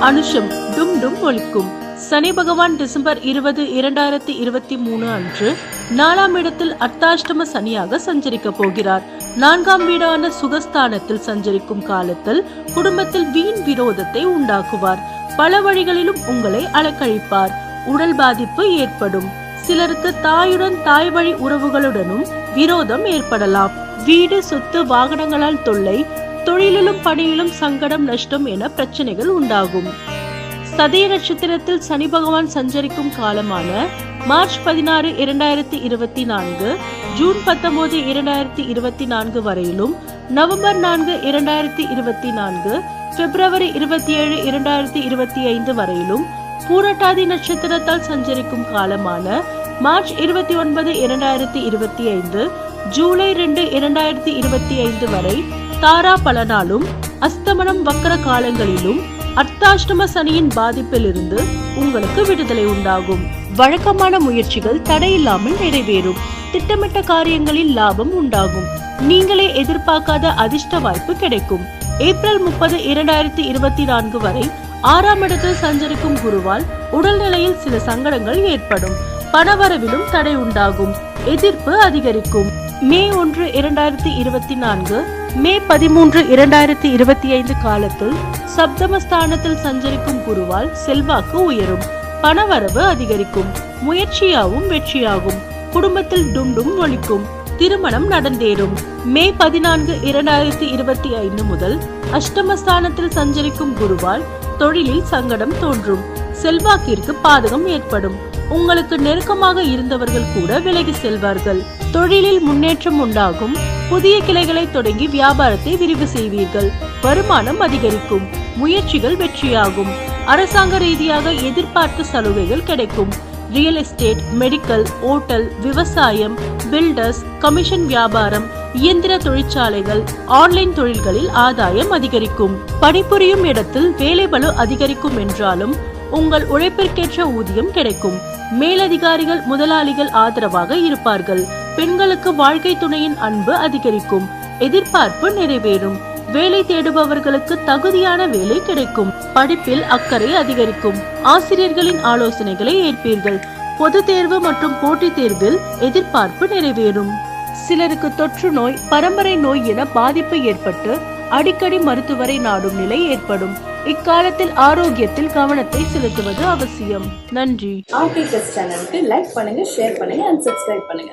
அனுஷம் டும் டும் ஒழிக்கும் சனி பகவான் டிசம்பர் இருபது இரண்டாயிரத்தி இருபத்தி மூணு அன்று நாலாம் இடத்தில் அர்த்தாஷ்டம சனியாக சஞ்சரிக்க போகிறார். நான்காம் வீடான சுகஸ்தானத்தில் சஞ்சரிக்கும் காலத்தில் குடும்பத்தில் வீண் விரோதத்தை உண்டாக்குவார். பல வழிகளிலும் உங்களை அலக்கழிப்பார். உடல் பாதிப்பு ஏற்படும். சிலருக்கு தாயுடன் தாய் வழி உறவுகளுடனும் விரோதம் ஏற்படலாம். வீடு சொத்து வாகனங்களால் தொல்லை தொழிலிலும் பணியிலும் சங்கடம் நஷ்டம் என பிரச்சனைகள் உண்டாகும். சதய நட்சத்திரத்தில் சனி பகவான் சஞ்சரிக்கும் காலமான மார்ச் பதினாறு இரண்டாயிரத்தி இருபத்தி நான்கு ஜூன் பத்தொன்பது இரண்டாயிரத்தி இருபத்தி நான்கு வரையிலும் நவம்பர் நான்கு இரண்டாயிரத்தி இருபத்தி நான்கு பிப்ரவரி இருபத்தி ஏழு இரண்டாயிரத்தி இருபத்தி ஐந்து வரையிலும் பூரட்டாதி நட்சத்திரத்தால் சஞ்சரிக்கும் காலமான மார்ச் இருபத்தி ஒன்பது இரண்டாயிரத்தி இருபத்தி ஐந்து ஜூலை ரெண்டு இரண்டாயிரத்தி இருபத்தி ஐந்து வரை தாரா பலனாலும் அஸ்தமனம் வக்கர காலங்களிலும் அர்த்தாஷ்டம சனியின் பாதிப்பிலிருந்து உங்களுக்கு விடுதலை உண்டாகும். வழக்கமான முயற்சிகள் தடையில்லாமல் நிறைவேறும். திட்டமிட்ட காரியங்களில் லாபம் உண்டாகும். நீங்களே எதிர்பார்க்காத அதிர்ஷ்ட வாய்ப்பு கிடைக்கும். ஏப்ரல் முப்பது இரண்டாயிரத்தி இருபத்தி நான்கு வரை ஆறாம் இடத்தில் சஞ்சரிக்கும் குருவால் உடல்நிலையில் சில சங்கடங்கள் ஏற்படும். பணவரவிலும் தடை உண்டாகும். எதிர்ப்பு அதிகரிக்கும். மே ஒன்று இரண்டாயிரத்தி இருபத்தி நான்கு மே பதிமூன்று இரண்டாயிரத்தி இருபத்தி ஐந்து காலத்தில் சப்தமஸ்தானத்தில் சஞ்சரிக்கும் குருவால் செல்வாக்கு உயரும் பணவரவு அதிகரிக்கும் முயற்சியாவும் வெற்றியாகும் குடும்பத்தில் டும்டும் ஒழிக்கும் திருமணம் நடந்தேறும். மே பதினான்கு இரண்டாயிரத்தி இருபத்தி ஐந்து முதல் அஷ்டமஸ்தானத்தில் சஞ்சரிக்கும் குருவால் தொழிலில் சங்கடம் தோன்றும் செல்வாக்கிற்கு பாதகம் ஏற்படும். உங்களுக்கு நெருக்கமாக இருந்தவர்கள் கூட விலகி செல்வார்கள். தொழிலில் முன்னேற்றம் உண்டாகும். புதிய கிளைகளை தொடங்கி வியாபாரத்தை விரிவு செய்வீர்கள். வருமானம் அதிகரிக்கும். முயற்சிகள் வெற்றியாகும். அரசாங்க ரீதியாக எதிர்பார்த்த சலுகைகள் கிடைக்கும். ரியல் எஸ்டேட் மெடிக்கல் ஓட்டல் விவசாயம் பில்டர்ஸ் கமிஷன் வியாபாரம் இயந்திர தொழிற்சாலைகள் ஆன்லைன் தொழில்களில் ஆதாயம் அதிகரிக்கும். பணிபுரியும் இடத்தில் வேலைபளு அதிகரிக்கும் என்றாலும் உங்கள் உழைப்பிற்கேற்ற ஊதியம் கிடைக்கும். மேலதிகாரிகள் முதலாளிகள் ஆதரவாக இருப்பார்கள். பெண்களுக்கு வாழ்க்கை துணையின் அன்பு அதிகரிக்கும். எதிர்பார்ப்பு நிறைவேறும். வேலை தேடுபவர்களுக்கு தகுதியான வேலை கிடைக்கும். படிப்பில் அக்கறை அதிகரிக்கும். ஆசிரியர்களின் ஆலோசனைகளை ஏற்பீர்கள். பொது தேர்வு மற்றும் போட்டித் தேர்வில் எதிர்பார்ப்பு நிறைவேறும். சிலருக்கு தொற்று நோய் பரம்பரை நோய் என பாதிப்பு ஏற்பட்டு அடிக்கடி மருத்துவரை நாடும் நிலை ஏற்படும். இக்காலத்தில் ஆரோக்கியத்தில் கவனத்தை செலுத்துவது அவசியம். நன்றி. ஆர்டிகஸ் சேனலுக்கு லைக் பண்ணுங்க ஷேர் பண்ணுங்க அண்ட் சப்ஸ்கிரைப் பண்ணுங்க.